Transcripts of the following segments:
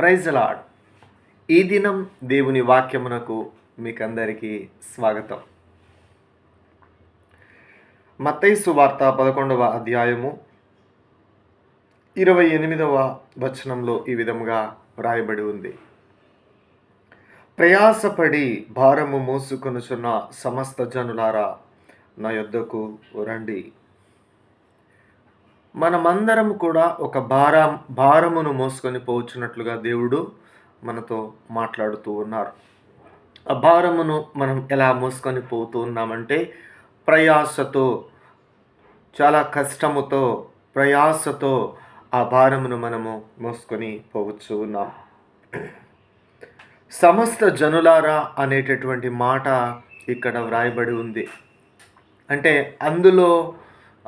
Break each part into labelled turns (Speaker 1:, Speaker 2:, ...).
Speaker 1: Praise lord ఈ దినం దేవుని వాక్యమునకు మీకందరికీ స్వాగతం. మత్తైసు వార్త పదకొండవ అధ్యాయము ఇరవై ఎనిమిదవ వచనంలో ఈ విధముగా వ్రాయబడి ఉంది. ప్రయాసపడి భారము మోసుకొనుచున్న సమస్త జనులారా నా యొద్దకు రండి. మనమందరం కూడా ఒక భారం భారమును మోసుకొని పోవచ్చున్నట్లుగా దేవుడు మనతో మాట్లాడుతూ ఉన్నారు. ఆ భారమును మనం ఎలా మోసుకొని పోతూ ఉన్నామంటే ప్రయాసతో చాలా కష్టముతో ప్రయాసతో ఆ భారమును మనము మోసుకొని పోవచ్చు ఉన్నాం. సమస్త జనులారా అనేటటువంటి మాట ఇక్కడ వ్రాయబడి ఉంది. అంటే అందులో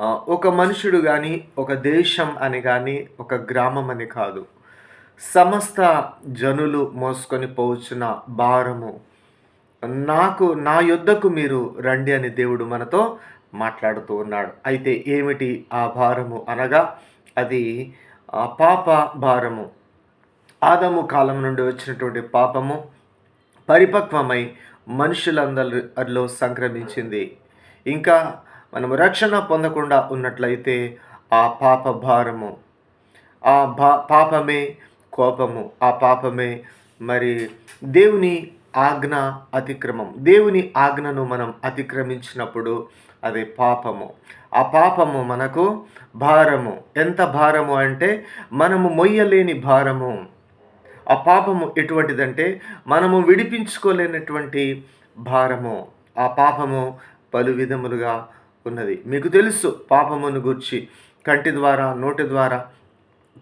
Speaker 1: ఒక మనుషుడు కానీ ఒక దేశం అని కానీ ఒక గ్రామం అని కాదు. సమస్త జనులు మోసుకొని పోవచ్చున్న భారము. నాకు నా యొద్దకు మీరు రండి అని దేవుడు మనతో మాట్లాడుతూ ఉన్నాడు. అయితే ఏమిటి ఆ భారము అనగా అది పాప భారము. ఆదము కాలం నుండి వచ్చినటువంటి పాపము పరిపక్వమై మనుషులందరిలో సంక్రమించింది. ఇంకా మనము రక్షణ పొందకుండా ఉన్నట్లయితే ఆ పాప భారము ఆ భా పాపమే కోపము ఆ పాపమే మరి దేవుని ఆజ్ఞ అతిక్రమం. దేవుని ఆజ్ఞను మనం అతిక్రమించినప్పుడు అది పాపము. ఆ పాపము మనకు భారము. ఎంత భారము అంటే మనము మొయ్యలేని భారము. ఆ పాపము ఎటువంటిదంటే మనము విడిపించుకోలేనటువంటి భారము. ఆ పాపము పలు విధములుగా ఉన్నది మీకు తెలుసు పాపమును గుర్చి కంటి ద్వారా నోటి ద్వారా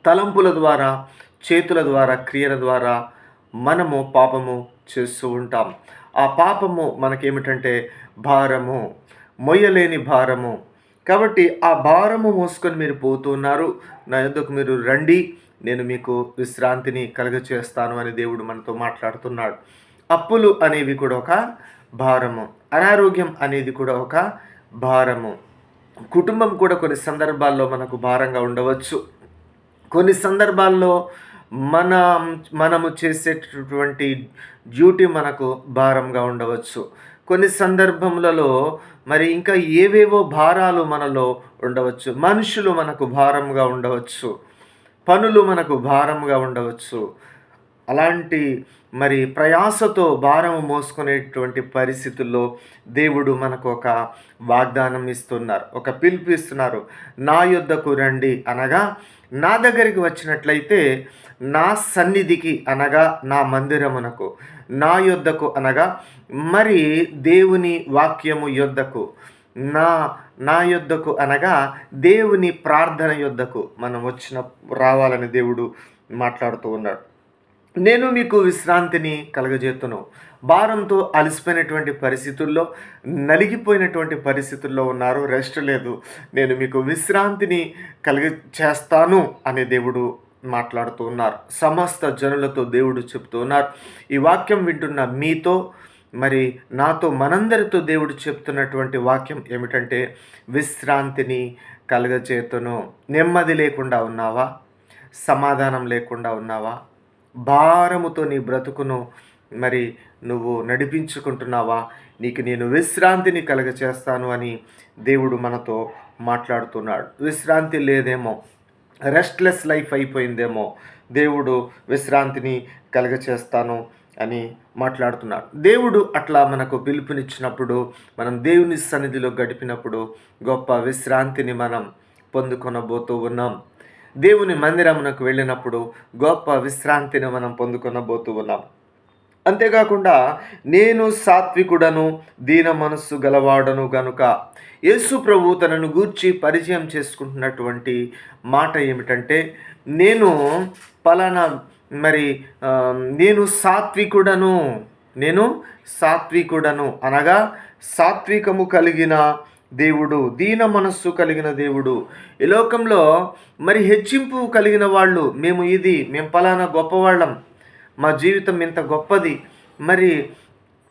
Speaker 1: తలంపుల ద్వారా చేతుల ద్వారా క్రియల ద్వారా మనము పాపము చేస్తూ ఉంటాం. ఆ పాపము మనకేమిటంటే భారము మొయ్యలేని భారము. కాబట్టి ఆ భారము మోసుకొని మీరు పోతున్నారు నా ఎందుకు మీరు రండి నేను మీకు విశ్రాంతిని కలుగచేస్తాను అని దేవుడు మనతో మాట్లాడుతున్నాడు. అప్పులు అనేవి కూడా ఒక భారము అనారోగ్యం అనేది కూడా ఒక భారము. కుటుంబం కూడా కొన్ని సందర్భాల్లో మనకు భారంగా ఉండవచ్చు. కొన్ని సందర్భాల్లో మన మనము చేసేటటువంటి డ్యూటీ మనకు భారంగా ఉండవచ్చు. కొన్ని సందర్భములలో మరి ఇంకా ఏవేవో భారాలు మనలో ఉండవచ్చు. మనుషులు మనకు భారంగా ఉండవచ్చు. పనులు మనకు భారంగా ఉండవచ్చు. అలాంటి మరి ప్రయాసతో భారం మోసుకునేటువంటి పరిస్థితుల్లో దేవుడు మనకు ఒక వాగ్దానం ఇస్తున్నారు ఒక పిలుపు ఇస్తున్నారు నా యొద్దకు రండి అనగా నా దగ్గరికి వచ్చినట్లయితే నా సన్నిధికి అనగా నా మందిరమునకు. నా యొద్దకు అనగా మరి దేవుని వాక్యము యొద్దకు. నా నా యొద్దకు అనగా దేవుని ప్రార్థన యొద్దకు మనం వచ్చిన రావాలని దేవుడు మాట్లాడుతూ ఉన్నాడు. నేను మీకు విశ్రాంతిని కలగజేతును భారంతో అలసిపోయినటువంటి పరిస్థితుల్లో నలిగిపోయినటువంటి పరిస్థితుల్లో ఉన్నారు రెస్ట్ లేదు. నేను మీకు విశ్రాంతిని కలుగ చేస్తాను అనే దేవుడు మాట్లాడుతూ ఉన్నారు. సమస్త జనులతో దేవుడు చెప్తూ ఉన్నారు. ఈ వాక్యం వింటున్న మీతో మరి నాతో మనందరితో దేవుడు చెప్తున్నటువంటి వాక్యం ఏమిటంటే విశ్రాంతిని కలగచేతును నెమ్మది లేకుండా ఉన్నావా? సమాధానం లేకుండా ఉన్నావా? భారముతో నీ బ్రతుకును మరి నువ్వు నడిపించుకుంటున్నావా? నీకు నేను విశ్రాంతిని కలగచేస్తాను అని దేవుడు మనతో మాట్లాడుతున్నాడు. విశ్రాంతి లేదేమో రెస్ట్లెస్ లైఫ్ అయిపోయిందేమో దేవుడు విశ్రాంతిని కలగచేస్తాను అని మాట్లాడుతున్నాడు. దేవుడు అట్లా మనకు పిలుపునిచ్చినప్పుడు మనం దేవుని సన్నిధిలో గడిపినప్పుడు గొప్ప విశ్రాంతిని మనం పొందుకొనబోతూ ఉన్నాం. దేవుని మందిరమునకు వెళ్ళినప్పుడు గొప్ప విశ్రాంతిని మనం పొందుకొనబోతూ ఉన్నాం. అంతేకాకుండా నేను సాత్వికుడను దీన మనస్సు గలవాడను గనుక యేసు ప్రభు తనను గూర్చి పరిచయం చేసుకుంటున్నటువంటి మాట ఏమిటంటే నేను పలానా మరి నేను సాత్వికుడను నేను సాత్వికుడను అనగా సాత్వికము కలిగిన దేవుడు దీన మనస్సు కలిగిన దేవుడు. ఈ లోకంలో మరి హెచ్చింపు కలిగిన వాళ్ళు మేము ఇది మేము పలానా గొప్పవాళ్ళం. మా జీవితం ఇంత గొప్పది. మరి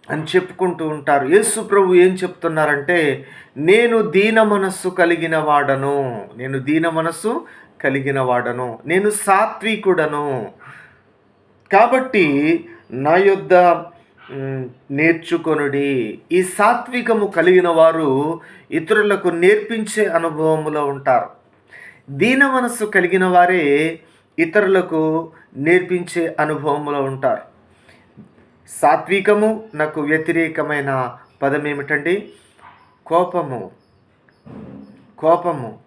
Speaker 1: అని చెప్పుకుంటూ ఉంటారు. యేసు ప్రభు ఏం చెప్తున్నారంటే నేను దీన మనస్సు కలిగిన వాడను. నేను దీన మనస్సు కలిగిన వాడను. నేను సాత్వికుడను. కాబట్టి నా యొద్ద నేర్చుకొనుడి. ఈ సాత్వికము కలిగిన వారు ఇతరులకు నేర్పించే అనుభవములో ఉంటారు. దీన మనస్సు కలిగిన వారే ఇతరులకు నేర్పించే అనుభవములో ఉంటారు. సాత్వికము నాకు వ్యతిరేకమైన పదం ఏమిటండి కోపము. కోపము.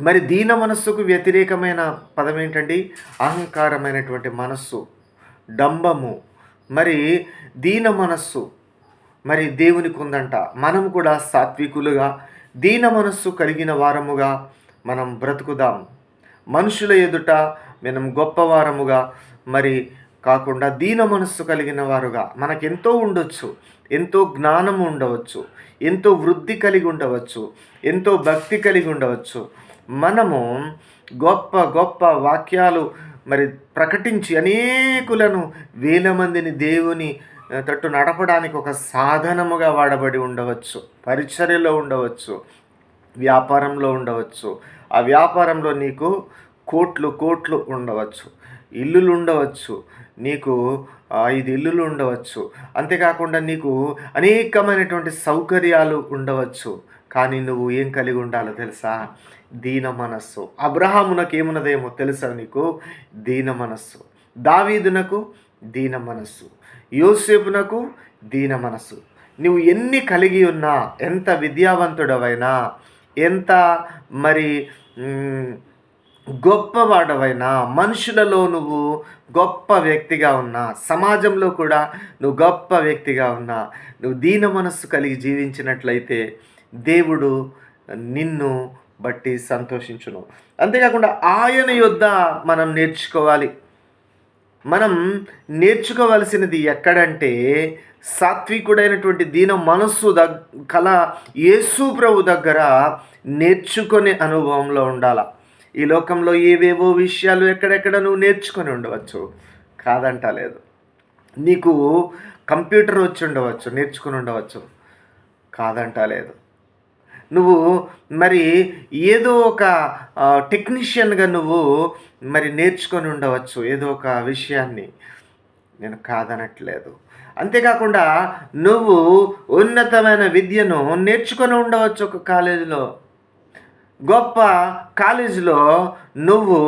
Speaker 1: మరి దీన మనస్సుకు వ్యతిరేకమైన పదం ఏంటండి అహంకారమైనటువంటి మనస్సు. డంబము. మరి దీన మనస్సు మరి దేవునికి ఉందంట. మనం కూడా సాత్వికులుగా దీన మనస్సు కలిగిన వారముగా మనం బ్రతుకుదాం. మనుషుల ఎదుట మనం గొప్పవారముగా మరి కాకుండా దీన మనస్సు కలిగిన వారుగా మనకెంతో ఉండొచ్చు. ఎంతో జ్ఞానం ఉండవచ్చు. ఎంతో వృద్ధి కలిగి ఉండవచ్చు. ఎంతో భక్తి కలిగి ఉండవచ్చు. మనము గొప్ప గొప్ప వాక్యాలు మరి ప్రకటించి అనేకులను వేల మందిని దేవుని తట్టు నడపడానికి ఒక సాధనముగా వాడబడి ఉండవచ్చు. పరిచర్యలో ఉండవచ్చు. వ్యాపారంలో ఉండవచ్చు. ఆ వ్యాపారంలో నీకు కోట్లు కోట్లు ఉండవచ్చు. ఇల్లులు ఉండవచ్చు. నీకు ఐదు ఇల్లులు ఉండవచ్చు. అంతేకాకుండా నీకు అనేకమైనటువంటి సౌకర్యాలు ఉండవచ్చు. కానీ నువ్వు ఏం కలిగి ఉండాలో తెలుసా? దీన మనస్సు. అబ్రహామునకు ఏమున్నదేమో తెలుసా నీకు? దీన మనస్సు. దావీదునకు దీన మనస్సు. యోసేపునకు దీన మనస్సు. నువ్వు ఎన్ని కలిగి ఉన్నా ఎంత విద్యావంతుడవైనా ఎంత మరి గొప్పవాడవైనా మనుషులలో నువ్వు గొప్ప వ్యక్తిగా ఉన్నా సమాజంలో కూడా నువ్వు గొప్ప వ్యక్తిగా ఉన్నా నువ్వు దీన మనస్సు కలిగి జీవించినట్లయితే దేవుడు నిన్ను బట్టి సంతోషించును. అంతేకాకుండా ఆయన యొద్ద మనం నేర్చుకోవాలి. మనం నేర్చుకోవలసినది ఎక్కడంటే సాత్వికుడైనటువంటి దీన మనస్సు దగ్ కల యేసు ప్రభు దగ్గర నేర్చుకునే అనుభవంలో ఉండాల. ఈ లోకంలో ఏవేవో విషయాలు ఎక్కడెక్కడ నువ్వు నేర్చుకొని ఉండవచ్చు. కాదంట లేదు. నీకు కంప్యూటర్ వచ్చి ఉండవచ్చు నేర్చుకుని ఉండవచ్చు. కాదంట లేదు. నువ్వు మరి ఏదో ఒక టెక్నీషియన్గా నువ్వు మరి నేర్చుకొని ఉండవచ్చు ఏదో ఒక విషయాన్ని. నేను కాదనట్లేదు. అంతేకాకుండా నువ్వు ఉన్నతమైన విద్యను నేర్చుకొని ఉండవచ్చు ఒక కాలేజీలో. గొప్ప కాలేజీలో నువ్వు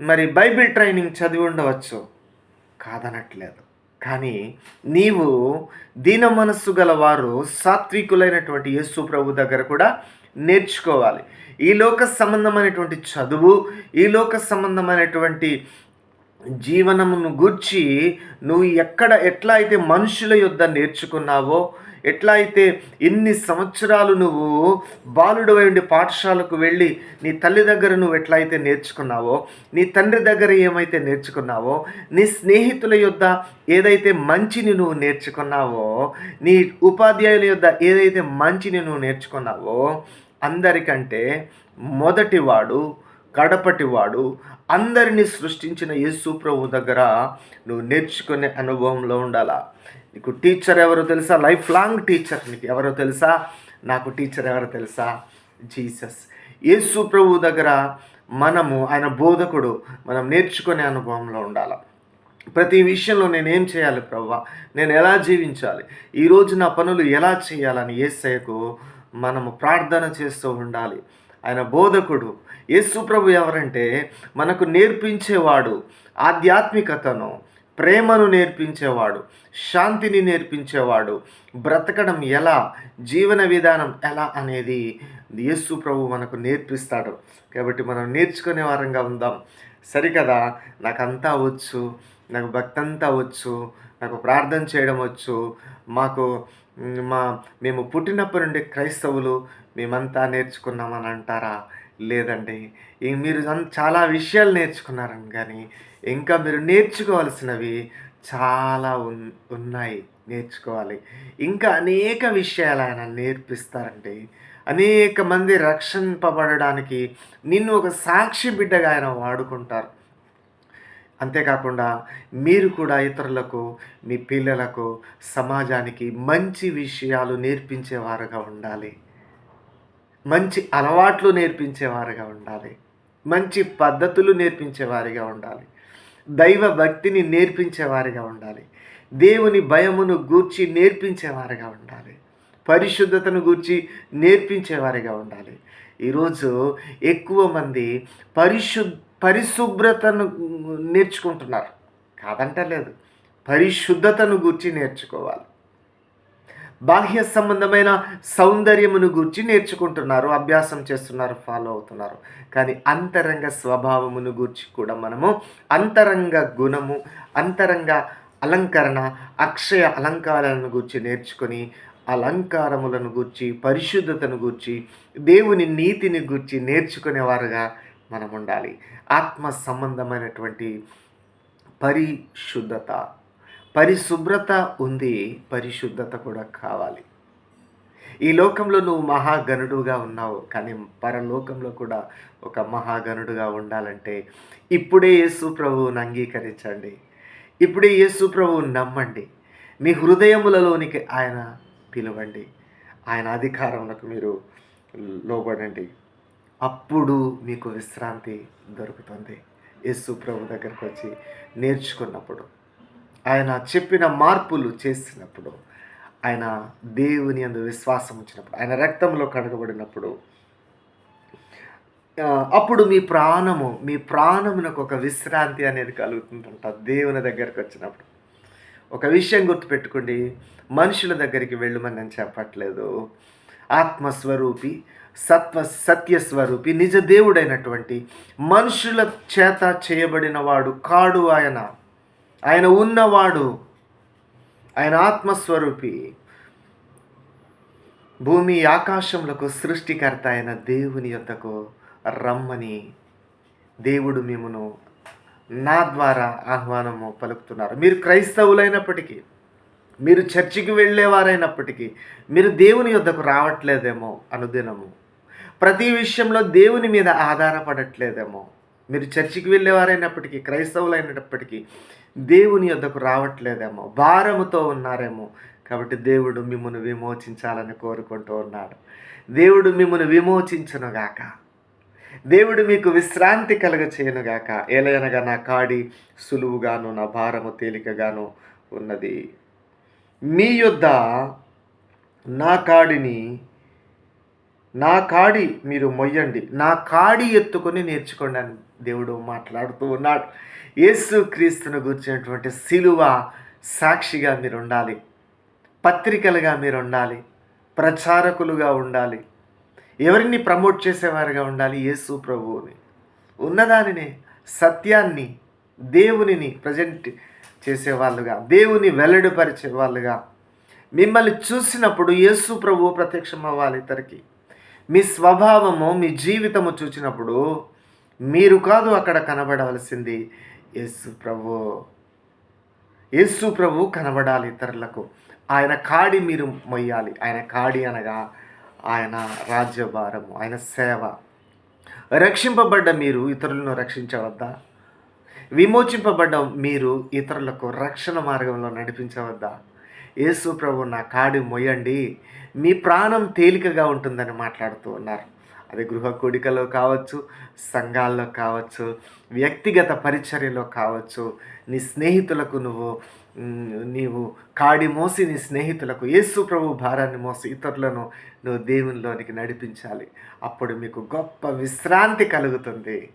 Speaker 1: మరి బైబిల్ ట్రైనింగ్ చదివి ఉండవచ్చు. కాదనట్లేదు. కానీ నీవు దీన మనస్సు గలవారు సాత్వికులైనటువంటి యేసు ప్రభు దగ్గర కూడా నేర్చుకోవాలి. ఈ లోక సంబంధమైనటువంటి చదువు ఈ లోక సంబంధమైనటువంటి జీవనమును గూర్చి నువ్వు ఎక్కడ ఎట్లా అయితే మనుషుల యొద్ద నేర్చుకున్నావో ఎట్లా అయితే ఇన్ని సంవత్సరాలు నువ్వు బాలుడవై ఉండి పాఠశాలకు వెళ్ళి నీ తల్లి దగ్గర నువ్వు ఎట్లా అయితే నేర్చుకున్నావో నీ తండ్రి దగ్గర ఏమైతే నేర్చుకున్నావో నీ స్నేహితుల యొద్ద ఏదైతే మంచిని నువ్వు నేర్చుకున్నావో నీ ఉపాధ్యాయుల యొద్ద ఏదైతే మంచిని నువ్వు నేర్చుకున్నావో అందరికంటే మొదటివాడు కడపటివాడు అందరినీ సృష్టించిన యేసు ప్రభు దగ్గర నువ్వు నేర్చుకునే అనుభవంలో ఉండాలా? నీకు టీచర్ ఎవరో తెలుసా? లైఫ్ లాంగ్ టీచర్ నీకు ఎవరో తెలుసా? నాకు టీచర్ ఎవరో తెలుసా? జీసస్ యేసు ప్రభు దగ్గర మనము ఆయన బోధకుడు మనం నేర్చుకునే అనుభవంలో ఉండాలి. ప్రతి విషయంలో నేను ఏం చేయాలి ప్రవ్వా? నేను ఎలా జీవించాలి? ఈరోజు నా పనులు ఎలా చేయాలని ఏసయ్యకు మనము ప్రార్థన చేస్తూ ఉండాలి. ఆయన బోధకుడు. యేసు ప్రభు ఎవరంటే మనకు నేర్పించేవాడు ఆధ్యాత్మికతను ప్రేమను నేర్పించేవాడు శాంతిని నేర్పించేవాడు. బ్రతకడం ఎలా? జీవన విధానం ఎలా అనేది యేసు ప్రభు మనకు నేర్పిస్తాడు. కాబట్టి మనం నేర్చుకునే వారంగా ఉందాం. సరికదా? నాకంతా వచ్చు నాకు భక్తి అంతా వచ్చు నాకు ప్రార్థన చేయడం వచ్చు. మాకు మా మేము పుట్టినప్పటి నుండి క్రైస్తవులు మేమంతా నేర్చుకున్నామని అంటారా? లేదండి. ఈ మీరు అన్- చాలా విషయాలు నేర్చుకున్నారని కానీ ఇంకా మీరు నేర్చుకోవాల్సినవి చాలా ఉన్ ఉన్నాయి నేర్చుకోవాలి. ఇంకా అనేక విషయాలు ఆయన నేర్పిస్తారండి. అనేక మంది రక్షింపబడడానికి నిన్ను ఒక సాక్షి బిడ్డగా ఆయన వాడుకుంటారు. అంతేకాకుండా మీరు కూడా ఇతరులకు మీ పిల్లలకు సమాజానికి మంచి విషయాలు నేర్పించేవారుగా ఉండాలి. మంచి అలవాట్లు నేర్పించేవారుగా ఉండాలి. మంచి పద్ధతులు నేర్పించేవారిగా ఉండాలి. దైవ భక్తిని నేర్పించేవారిగా ఉండాలి. దేవుని భయమును గూర్చి నేర్పించేవారిగా ఉండాలి. పరిశుద్ధతను గూర్చి నేర్పించేవారిగా ఉండాలి. ఈరోజు ఎక్కువ మంది పరిశు పరిశుభ్రతను నేర్చుకుంటున్నారు. కాదంటలేదు. పరిశుద్ధతను గూర్చి నేర్చుకోవాలి. బాహ్య సంబంధమైన సౌందర్యమును గూర్చి నేర్చుకుంటున్నారు అభ్యాసం చేస్తున్నారు ఫాలో అవుతున్నారు. కానీ అంతరంగ స్వభావమును గూర్చి కూడా మనము అంతరంగ గుణము అంతరంగ అలంకరణ అక్షయ అలంకారాలను గూర్చి నేర్చుకొని అలంకారములను గూర్చి పరిశుద్ధతను గూర్చి దేవుని నీతిని గూర్చి నేర్చుకునేవారుగా మనం ఉండాలి ఆత్మ సంబంధమైనటువంటి పరిశుద్ధత. పరిశుభ్రత ఉంది పరిశుద్ధత కూడా కావాలి. ఈ లోకంలో నువ్వు మహాగణుడుగా ఉన్నావు కానీ పరలోకంలో కూడా ఒక మహాగణుడుగా ఉండాలంటే ఇప్పుడే యేసు ప్రభువుని అంగీకరించండి. ఇప్పుడే యేసు ప్రభువుని నమ్మండి. మీ హృదయములలోనికి ఆయన పిలవండి. ఆయన అధికారంలోకి మీరు లోబడండి. అప్పుడు మీకు విశ్రాంతి దొరుకుతుంది. యేసు ప్రభు దగ్గరకు వచ్చి నేర్చుకున్నప్పుడు. ఆయన చెప్పిన మార్పులు చేసినప్పుడు ఆయన దేవుని అందు విశ్వాసం వచ్చినప్పుడు ఆయన రక్తంలో కడగబడినప్పుడు అప్పుడు మీ ప్రాణము మీ ప్రాణమునకు ఒక విశ్రాంతి అనేది కలుగుతుందంట దేవుని దగ్గరికి వచ్చినప్పుడు. ఒక విషయం గుర్తుపెట్టుకోండి మనుషుల దగ్గరికి వెళ్ళమని నేను చెప్పట్లేదు. ఆత్మస్వరూపి సత్వ సత్యస్వరూపి నిజ దేవుడైనటువంటి మనుషుల చేత చేయబడిన వాడు కాడు ఆయన. ఆయన ఉన్నవాడు ఆయన ఆత్మస్వరూపి. భూమి ఆకాశములకు సృష్టికర్త అయిన దేవుని యొద్దకు రమ్మని దేవుడు మిమ్మను నా ద్వారా ఆహ్వానము పలుకుతున్నారు. మీరు క్రైస్తవులైనప్పటికీ మీరు చర్చికి వెళ్ళేవారైనప్పటికీ మీరు దేవుని యొద్దకు రావట్లేదేమో అనుదినము. ప్రతి విషయంలో దేవుని మీద ఆధారపడట్లేదేమో. మీరు చర్చికి వెళ్ళేవారైనప్పటికీ క్రైస్తవులైనప్పటికీ దేవుని యొద్దకు రావట్లేదేమో భారముతో ఉన్నారేమో. కాబట్టి దేవుడు మిమ్మల్ని విమోచించాలని కోరుకుంటూ ఉన్నాడు. దేవుడు మిమ్మల్ని విమోచించునుగాక. దేవుడు మీకు విశ్రాంతి కలుగ చేయనుగాక ఏలయనగా నా కాడి సులువుగాను నా భారము తేలికగాను ఉన్నది. మీ యొద్ద నా కాడిని నా కాడి మీరు మొయ్యండి. నా కాడి ఎత్తుకొని నేర్చుకోండి అని దేవుడు మాట్లాడుతూ ఉన్నాడు. యేసు క్రీస్తును గుర్చినటువంటి సిలువ సాక్షిగా మీరు ఉండాలి పత్రికలుగా మీరు ఉండాలి ప్రచారకులుగా ఉండాలి. ఎవరిని ప్రమోట్ చేసేవారుగా ఉండాలి? యేసు ప్రభువుని. ఉన్నదానినే సత్యాన్ని దేవునిని ప్రజెంట్ చేసేవాళ్ళుగా దేవుని వెల్లడిపరిచే వాళ్ళుగా మిమ్మల్ని చూసినప్పుడు యేసు ప్రభు ప్రత్యక్షం అవ్వాలి ఇతరికి. మీ స్వభావము మీ జీవితము చూచినప్పుడు మీరు కాదు అక్కడ కనబడవలసింది యేసు ప్రభు. యేసు ప్రభు కనబడాలి ఇతరులకు. ఆయన కాడి మీరు మొయ్యాలి. ఆయన కాడి అనగా ఆయన రాజ్యభారము ఆయన సేవ. రక్షింపబడ్డ మీరు ఇతరులను రక్షించవద్దా విమోచింపబడ్డ మీరు ఇతరులకు రక్షణ మార్గంలో నడిపించవద్దా యేసు ప్రభు నా కాడి మొయ్యండి. మీ ప్రాణం తేలికగా ఉంటుందని మాట్లాడుతూ ఉన్నారు. అది గృహ కోడికలో కావచ్చు సంఘాల్లో కావచ్చు వ్యక్తిగత పరిచర్యలో కావచ్చు. నీ స్నేహితులకు నువ్వు నీవు కాడి మోసి నీ స్నేహితులకు యేసు ప్రభు భారాన్ని మోసి ఇతరులను నువ్వు దేవునిలోనికి నడిపించాలి. అప్పుడు మీకు గొప్ప విశ్రాంతి కలుగుతుంది.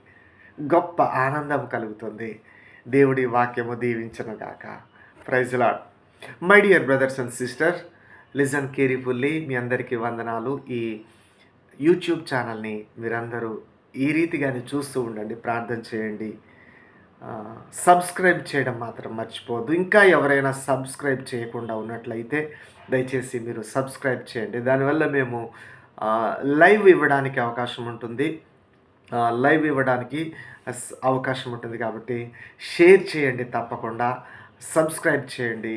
Speaker 1: గొప్ప ఆనందం కలుగుతుంది. దేవుడి వాక్యము దీవించను గాక praise Lord my dear brothers and sister listen carefully మీ అందరికీ వందనాలు. ఈ యూట్యూబ్ ఛానల్ని మీరందరూ ఈ రీతిగానే చూస్తూ ఉండండి ప్రార్థన చేయండి. సబ్స్క్రైబ్ చేయడం మాత్రం మర్చిపోవద్దు. ఇంకా ఎవరైనా సబ్స్క్రైబ్ చేయకుండా ఉన్నట్లయితే దయచేసి మీరు సబ్స్క్రైబ్ చేయండి. దానివల్ల మేము లైవ్ ఇవ్వడానికి అవకాశం ఉంటుంది. లైవ్ ఇవ్వడానికి అవకాశం ఉంటుంది కాబట్టి షేర్ చేయండి తప్పకుండా. సబ్స్క్రైబ్ చేయండి.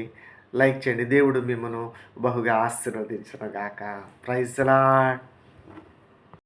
Speaker 1: లైక్ చేయండి. దేవుడు మిమ్మను బహుగా ఆశీర్వదించడం గాక ప్రైజ్